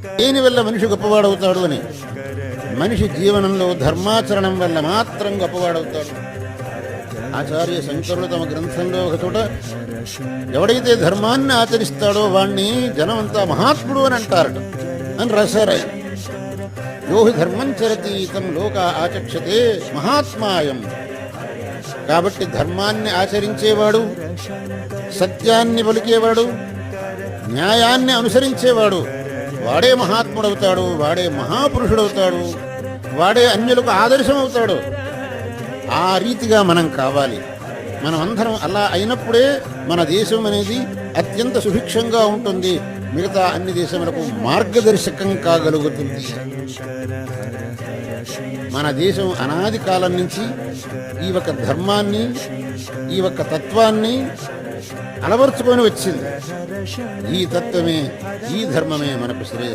దేనివల్ల మనిషి గొప్పవాడవుతాడు అని? మనిషి జీవనంలో ధర్మాచరణం వల్ల మాత్రం గొప్పవాడవుతాడు. ఆచార్య శంకరులు తమ గ్రంథంలో ఒక చోట ఎవడైతే ధర్మాన్ని ఆచరిస్తాడో వాణ్ణి జనమంతా మహాత్ముడు అని అంటారట. అని రాశారు ఆయన యోహి ధర్మం చరతీతం లోక ఆచక్షతే మహాత్మాయం. కాబట్టి ధర్మాన్ని ఆచరించేవాడు సత్యాన్ని పలికేవాడు న్యాయాన్ని అనుసరించేవాడు వాడే మహాత్ముడవుతాడు వాడే మహాపురుషుడవుతాడు వాడే అన్యులకు ఆదర్శం అవుతాడు ఆ రీతిగా మనం కావాలి. మనం అందరం అలా అయినప్పుడే మన దేశం అనేది అత్యంత సుభిక్షంగా ఉంటుంది. మిగతా అన్ని దేశములకు మార్గదర్శకం కాగలుగుతుంది. మన దేశం అనాది కాలం నుంచి ఈ ఒక ధర్మాన్ని ఈ ఒక తత్వాన్ని అలవర్చుకొని వచ్చింది. ఈ తత్వమే ఈ ధర్మమే మనకు శ్రేయస్సు.